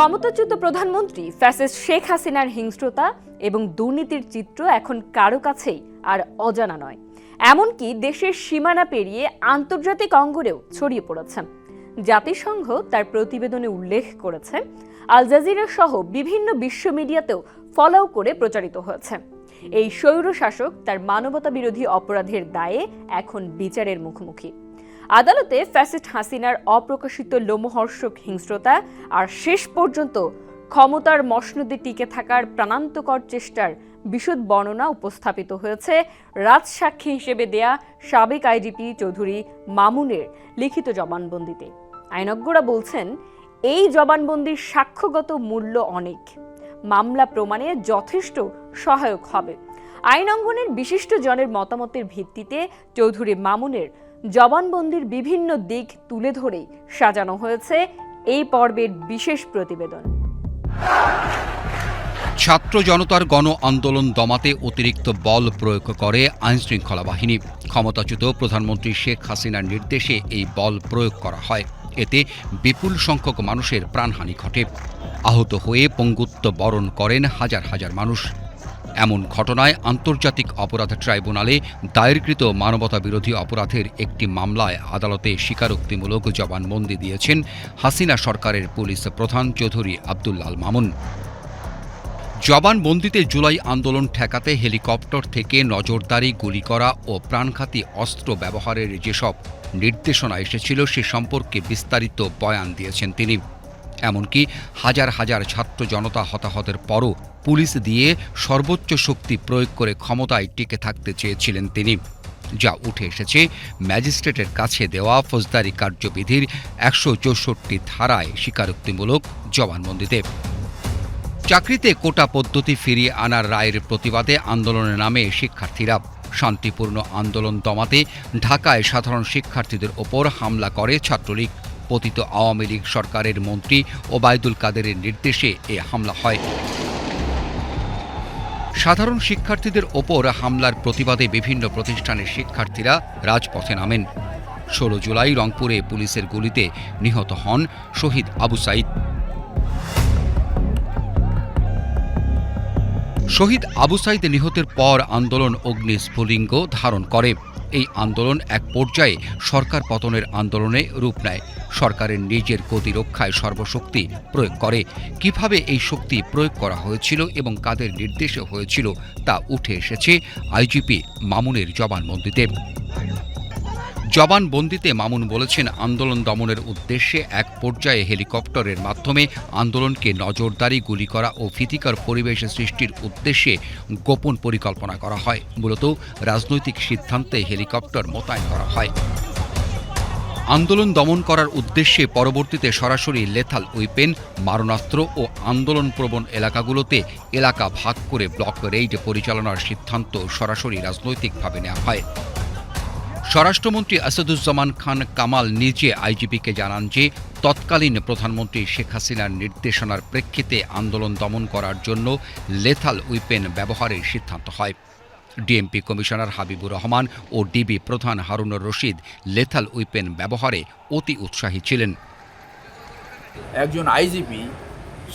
ক্ষমতাচ্যুত প্রধানমন্ত্রী ফ্যাসিস্ট শেখ হাসিনার হিংস্রতা এবং দুর্নীতির চিত্র এখন কারও কাছেই আর অজানা নয়। এমনকি দেশের সীমানা পেরিয়ে আন্তর্জাতিক অঙ্গনেও ছড়িয়ে পড়েছে। জাতিসংঘ তার প্রতিবেদনে উল্লেখ করেছে, আল জাজিরা সহ বিভিন্ন বিশ্ব মিডিয়াতেও ফলাও করে প্রচারিত হয়েছে। এই স্বৈর শাসক তার মানবতা বিরোধী অপরাধের দায়ে এখন বিচারের মুখোমুখি। আদালতে ফ্যাসিস্ট হাসিনার অপ্রকাশিত লোমহর্ষক হিংস্রতা আর শেষ পর্যন্ত ক্ষমতার মসনদে টিকে থাকার প্রাণান্তকর চেষ্টার বিশদ বর্ণনা উপস্থাপিত হয়েছে রাজসাক্ষী হিসেবে দেয়া সাবেক আইজিপি চৌধুরী মামুনের লিখিত জবানবন্দিতে। আইনজ্ঞরা বলছেন, এই জবানবন্দির সাক্ষ্যগত মূল্য অনেক। মামলা প্রমাণে যথেষ্ট সহায়ক হবে। আইন অঙ্গনের বিশিষ্ট জনের মতামতের ভিত্তিতে চৌধুরী মামুনের জবানবন্দির বিভিন্ন দিক তুলে ধরেই সাজানো হয়েছে এই পর্বের বিশেষ প্রতিবেদন। ছাত্র জনতার গণ আন্দোলন দমাতে অতিরিক্ত বল প্রয়োগ করে আইনশৃঙ্খলা বাহিনী। ক্ষমতাচ্যুত প্রধানমন্ত্রী শেখ হাসিনার নির্দেশে এই বল প্রয়োগ করা হয়। এতে বিপুল সংখ্যক মানুষের প্রাণহানি ঘটে। আহত হয়ে পঙ্গুত্ব বরণ করেন হাজার হাজার মানুষ। এমন ঘটনায় আন্তর্জাতিক অপরাধ ট্রাইব্যুনালে দায়েরকৃত মানবতা বিরোধী অপরাধের একটি মামলায় আদালতে স্বীকারোক্তিমূলক জবানবন্দি দিয়েছেন হাসিনা সরকারের পুলিশ প্রধান চৌধুরী আবদুল্লাল মামুন। জবানবন্দিতে জুলাই আন্দোলন ঠেকাতে হেলিকপ্টার থেকে নজরদারি, গুলি করা ও প্রাণঘাতী অস্ত্র ব্যবহারের যেসব নির্দেশনা এসেছিল, সে সম্পর্কে বিস্তারিত বয়ান দিয়েছেন তিনি। এমনকি হাজার হাজার ছাত্র জনতা হতাহতের পরও পুলিশ দিয়ে সর্বোচ্চ শক্তি প্রয়োগ করে ক্ষমতায় টিকে থাকতে চেয়েছিলেন তিনি। যা উঠে এসেছে ম্যাজিস্ট্রেটের কাছে দেওয়া ফৌজদারি কার্যবিধির একশো চৌষট্টি ধারায় স্বীকারোক্তিমূলক জবানবন্দিতে। চাকরিতে কোটা পদ্ধতি ফিরিয়ে আনার রায়ের প্রতিবাদে আন্দোলনে নামে শিক্ষার্থীরা শান্তিপূর্ণ আন্দোলন দমাতে ঢাকায় সাধারণ শিক্ষার্থীদের ওপর হামলা করে ছাত্রলীগ। পতিত আওয়ামী লীগ সরকারের মন্ত্রী ওবায়দুল কাদেরের নির্দেশে এ হামলা হয়। সাধারণ শিক্ষার্থীদের ওপর হামলার প্রতিবাদে বিভিন্ন প্রতিষ্ঠানের শিক্ষার্থীরা রাজপথে নামেন। ষোলো জুলাই রংপুরে পুলিশের গুলিতে নিহত হন শহীদ আবু সাইদ। শহীদ আবু সাইদ নিহতের পর আন্দোলন অগ্নি স্ফুলিঙ্গ ধারণ করে। এই আন্দোলন এক পর্যায়ে সরকার পতনের আন্দোলনে রূপ নেয়। সরকারের নিজের গতি রক্ষায় সর্বশক্তি প্রয়োগ করে। কীভাবে এই শক্তি প্রয়োগ করা হয়েছিল এবং কাদের নির্দেশে হয়েছিল তা উঠে এসেছে আইজিপি মামুনের জবানবন্দিতে। জবানবন্দিতে মামুন বলেছেন, আন্দোলন দমনের উদ্দেশ্যে এক পর্যায়ে হেলিকপ্টারের মাধ্যমে আন্দোলনকে নজরদারি গুলি করা ও ভীতিকর পরিবেশ সৃষ্টির উদ্দেশ্যে গোপন পরিকল্পনা করা হয়। মূলত রাজনৈতিক সিদ্ধান্তে হেলিকপ্টার মোতায়েন করা হয়। আন্দোলন দমন করার উদ্দেশ্যে পরবর্তীতে সরাসরি লেথাল উইপেন, মারণাস্ত্র ও আন্দোলন প্রবণ এলাকাগুলোতে এলাকা ভাগ করে ব্লক রেইড পরিচালনার সিদ্ধান্ত সরাসরি রাজনৈতিকভাবে নেওয়া হয়। স্বরাষ্ট্রমন্ত্রী আসাদুজ্জামান খান কামাল নিজে আইজিপিকে জানান যে, তৎকালীন প্রধানমন্ত্রী শেখ হাসিনার নির্দেশনার প্রেক্ষিতে আন্দোলন দমন করার জন্য লেথাল উইপেন ব্যবহারের সিদ্ধান্ত হয়। ডিএমপি কমিশনার হাবিবুর রহমান ও ডিবি প্রধান হারুনুর রশিদ লেথাল উইপেন ব্যবহারে অতি উৎসাহী ছিলেন। একজন আইজিপি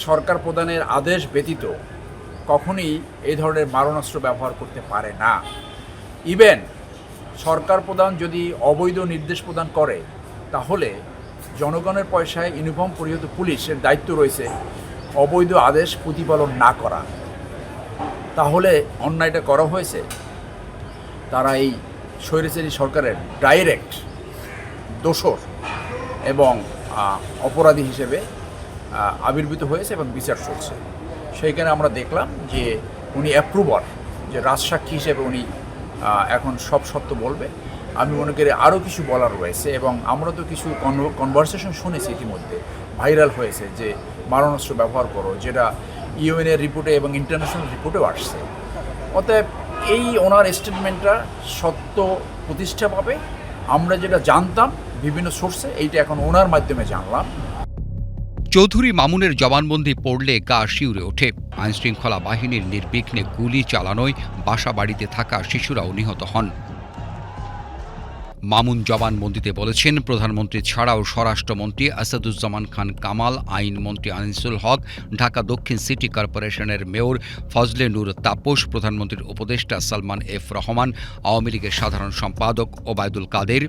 সরকার প্রদানের আদেশ ব্যতীত কখনই এই ধরনের মারণাস্ত্র ব্যবহার করতে পারে না। ইভেন সরকার প্রদান যদি অবৈধ নির্দেশ প্রদান করে, তাহলে জনগণের পয়সায় ইউনিফর্ম পরিহিত পুলিশের দায়িত্ব রয়েছে অবৈধ আদেশ প্রতিপালন না করা। তাহলে অন্যায়টা করা হয়েছে, তারা এই স্বৈরাচারী সরকারের ডাইরেক্ট দোষর এবং অপরাধী হিসেবে আবির্ভূত হয়েছে এবং বিচার চলছে। সেইখানে আমরা দেখলাম যে উনি অ্যাপ্রুভার যে রাজসাক্ষী হিসেবে উনি এখন সব সত্য বলবে। আমি মনে করি আরও কিছু বলার রয়েছে এবং আমরা তো কিছু কনভারসেশন শুনেছি ইতিমধ্যে। ভাইরাল হয়েছে যে মারণাস্ত্র ব্যবহার করো, যেটা ইউএনের রিপোর্টে এবং ইন্টারন্যাশনাল রিপোর্টেও আসছে। অতএব এই ওনার স্টেটমেন্টটা সত্য প্রতিষ্ঠা পাবে। আমরা যেটা জানতাম বিভিন্ন সোর্সে এইটা এখন ওনার মাধ্যমে জানলাম। চৌধুরী মামুনের জবানবন্দি পড়লে গা শিউরে ওঠে। আইনশৃঙ্খলা বাহিনীর নির্বিঘ্নে গুলি চালানোয় বাসা বাড়িতে থাকা শিশুরাও নিহত হন। মামুন জবানবন্দিতে বলেছেন, প্রধানমন্ত্রী ছাড়াও স্বরাষ্ট্রমন্ত্রী আসাদুজ্জামান খান কামাল আইনমন্ত্রী আনিসুল হক, ঢাকা দক্ষিণ সিটি কর্পোরেশনের মেয়র ফজলে নূর তাপস, প্রধানমন্ত্রীর উপদেষ্টা সালমান এফ রহমান, আওয়ামী লীগের সাধারণ সম্পাদক ওবায়দুল কাদের।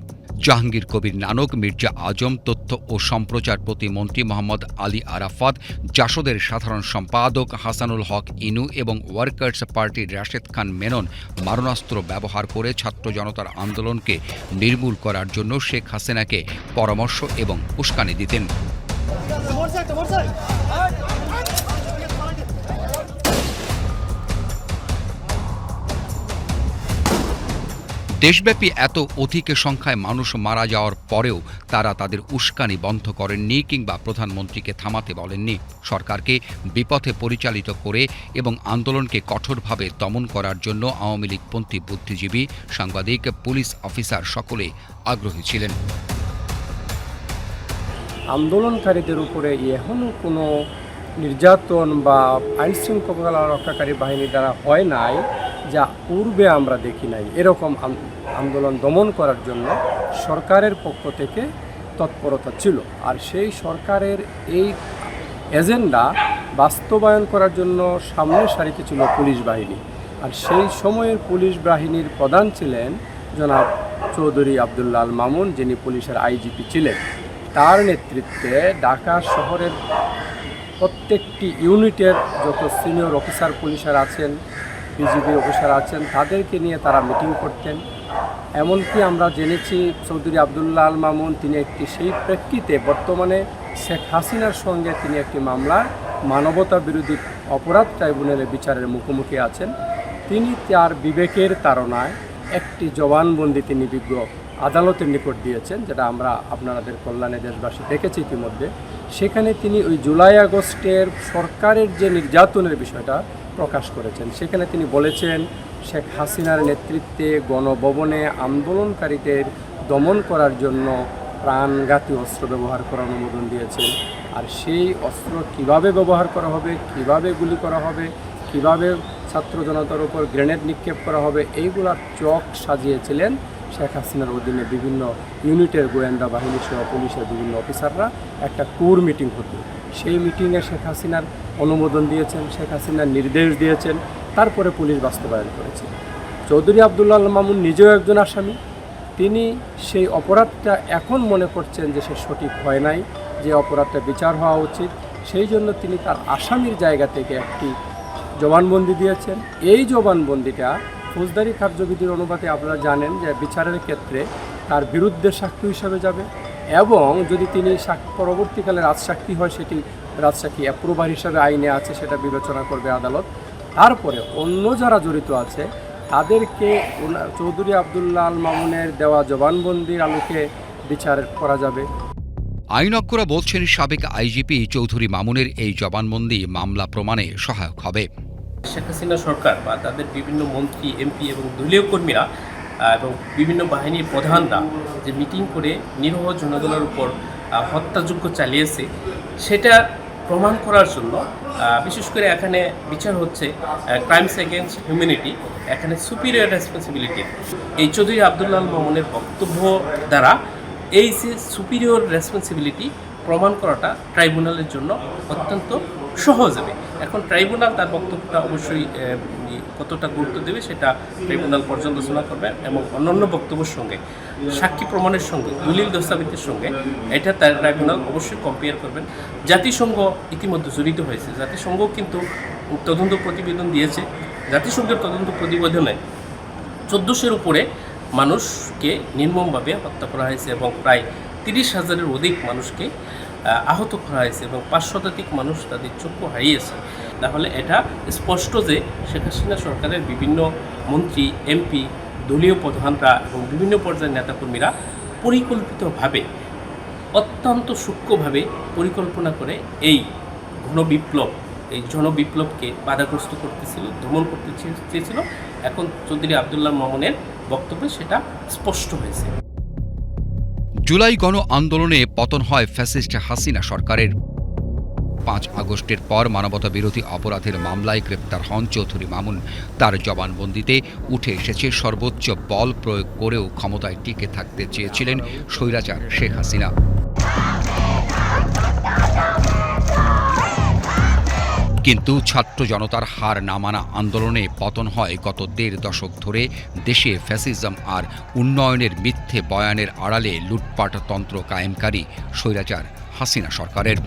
জাহাঙ্গীর কবির নানক, মির্জা আজম, তথ্য ও সম্প্রচার প্রতিমন্ত্রী মোহাম্মদ আলী আরাফাত, জাসদের সাধারণ সম্পাদক হাসানুল হক ইনু এবং ওয়ার্কার্স পার্টির রাশেদ খান মেনন মারণাস্ত্র ব্যবহার করে ছাত্র জনতার আন্দোলনকে নির্মূল করার জন্য শেখ হাসিনাকে পরামর্শ এবং উস্কানি দিতেন। দেশব্যাপী এত অধিক সংখ্যায় মানুষ মারা যাওয়ার পরেও তারা তাদের উস্কানি বন্ধ করেননি কিংবা প্রধানমন্ত্রীকে থামাতে বলেননি। সরকারকে বিপথে পরিচালিত করে এবং আন্দোলনকে কঠোরভাবে দমন করার জন্য আওয়ামী লীগপন্থী বুদ্ধিজীবী, সাংবাদিক, পুলিশ অফিসার সকলে আগ্রহী ছিলেন। আন্দোলনকারীদের উপরে এখনও কোনো নির্যাতন বা আইন শৃঙ্খলা রক্ষাকারী বাহিনী দ্বারা হয় নাই যা পূর্বে আমরা দেখি নাই। এরকম আন্দোলন দমন করার জন্য সরকারের পক্ষ থেকে তৎপরতা ছিল। আর সেই সরকারের এই এজেন্ডা বাস্তবায়ন করার জন্য সামনের সারিতে ছিল পুলিশ বাহিনী। আর সেই সময়ের পুলিশ বাহিনীর প্রধান ছিলেন জনাব চৌধুরী আবদুল্লাল মামুন, যিনি পুলিশের আইজিপি ছিলেন। তার নেতৃত্বে ঢাকা শহরের প্রত্যেকটি ইউনিটের যত সিনিয়র অফিসার পুলিশের আছেন বিজিবি অফিসার আছেন, তাদেরকে নিয়ে তারা মিটিং করতেন। এমনকি আমরা জেনেছি চৌধুরী আবদুল্লাহ আল মামুন, তিনি একটি সেই প্রেক্ষিতে বর্তমানে শেখ হাসিনার সঙ্গে তিনি একটি মামলা মানবতা বিরোধী অপরাধ ট্রাইব্যুনালে বিচারের মুখোমুখি আছেন। তিনি তার বিবেকের তাড়নায় একটি জবানবন্দি তিনি বিজ্ঞ আদালতের নিকট দিয়েছেন, যেটা আমরা আপনাদের কল্যাণে দেশবাসী দেখেছি ইতিমধ্যে। সেখানে তিনি ওই জুলাই আগস্টের সরকারের যে নির্যাতনের বিষয়টা প্রকাশ করেছেন। সেখানে তিনি বলেছেন, শেখ হাসিনার নেতৃত্বে গণভবনে আন্দোলনকারীদের দমন করার জন্য প্রাণঘাতী অস্ত্র ব্যবহার করার অনুমোদন দিয়েছেন। আর সেই অস্ত্র কীভাবে ব্যবহার করা হবে, কীভাবে গুলি করা হবে, কীভাবে ছাত্র জনতার উপর গ্রেনেড নিক্ষেপ করা হবে, এইগুলার চক সাজিয়েছিলেন শেখ হাসিনার অধীনে বিভিন্ন ইউনিটের গোয়েন্দা বাহিনী সহ পুলিশের বিভিন্ন অফিসাররা। একটা কোর মিটিং হতো। সেই মিটিংয়ে শেখ হাসিনার অনুমোদন দিয়েছেন, শেখ হাসিনার নির্দেশ দিয়েছেন, তারপরে পুলিশ বাস্তবায়ন করেছে। চৌধুরী আবদুল্লাহ মামুন নিজেও একজন আসামি। তিনি সেই অপরাধটা এখন মনে করছেন যে সে সঠিক হয় নাই, যে অপরাধটা বিচার হওয়া উচিত। সেই জন্য তিনি তার আসামির জায়গা থেকে একটি জবানবন্দি দিয়েছেন। এই জবানবন্দিটা ফৌজদারি কার্যবিধির অনুপাতে আপনারা জানেন যে বিচারের ক্ষেত্রে তার বিরুদ্ধে সাক্ষী হিসাবে যাবে। এবং যদি তিনি পরবর্তীকালে রাজসাক্ষী হয় সেটি রাজসাক্ষী অ্যাপ্রুভার হিসাবে আইনে আছে সেটা বিবেচনা করবে আদালত। তারপরে অন্য যারা জড়িত আছে তাদেরকে চৌধুরী আবদুল্লাহ আল মামুনের দেওয়া জবানবন্দির আলোকে বিচার করা যাবে। আইনজ্ঞরা বলছেন সাবেক আইজিপি চৌধুরী মামুনের এই জবানবন্দি মামলা প্রমাণে সহায়ক হবে। শেখ হাসিনা সরকার বা তাদের বিভিন্ন মন্ত্রী এমপি এবং দলীয় কর্মীরা এবং বিভিন্ন বাহিনীর প্রধানরা যে মিটিং করে নিরহ জনগণের উপর হত্যাযজ্ঞ চালিয়েছে, সেটা প্রমাণ করার জন্য বিশেষ করে এখানে বিচার হচ্ছে ক্রাইমস এগেনস্ট হিউম্যানিটি এখানে সুপিরিয়র রেসপন্সিবিলিটি এই চৌধুরী আবদুল্লাহ মামুনের বক্তব্য দ্বারা এই যে সুপিরিয়র রেসপন্সিবিলিটি প্রমাণ করাটা ট্রাইব্যুনালের জন্য অত্যন্ত সহজ হবে। এখন ট্রাইব্যুনাল তার বক্তব্যটা অবশ্যই কতটা গুরুত্ব দেবে সেটা ট্রাইব্যুনাল পর্যালোচনা করবে এবং অন্যান্য বক্তব্যের সঙ্গে, সাক্ষী প্রমাণের সঙ্গে, দলিল দস্তাবেজের সঙ্গে এটা তার ট্রাইব্যুনাল অবশ্যই কম্পেয়ার করবেন। জাতিসংঘ ইতিমধ্যে জড়িত হয়েছে। জাতিসংঘ কিন্তু তদন্ত প্রতিবেদন দিয়েছে। জাতিসংঘের তদন্ত প্রতিবেদনে চোদ্দোশোর উপরে মানুষকে নির্মমভাবে হত্যা করা হয়েছে এবং প্রায় তিরিশ হাজারের অধিক মানুষকে আহত করা হয়েছে এবং পাঁচ শতাধিক মানুষ তাদের চক্ষু হারিয়েছে। তাহলে এটা স্পষ্ট যে শেখ হাসিনা সরকারের বিভিন্ন মন্ত্রী, এমপি, দলীয় প্রধানরা এবং বিভিন্ন পর্যায়ের নেতাকর্মীরা পরিকল্পিতভাবে, অত্যন্ত সূক্ষ্মভাবে পরিকল্পনা করে এই ঘনবিপ্লব এই জনবিপ্লবকে বাধাগ্রস্ত করতেছিল দমন করতে চেয়েছিল। এখন চৌধুরী আবদুল্লাহ মামুনের বক্তব্যে সেটা স্পষ্ট হয়েছে। জুলাই গণ আন্দোলনে পতন হয় ফ্যাসিস্ট হাসিনা সরকারের। পাঁচ আগস্টের পর মানবতা বিরোধী অপরাধের মামলায় গ্রেপ্তার হন চৌধুরী মামুন। তার জবানবন্দিতে উঠে এসেছে সর্বোচ্চ বল প্রয়োগ করেও ক্ষমতায় টিকে থাকতে চেয়েছিলেন স্বৈরাচার শেখ হাসিনা। কিন্তু ছাত্র জনতার হার না মানা আন্দোলনে পতন হয় গত দেড় দশক ধরে। দেশে ফ্যাসিজম আর উন্নয়নের মিথ্যে বয়ানের আড়ালে লুটপাট তন্ত্র কায়েমকারী স্বৈরাচার হাসিনা সরকারের।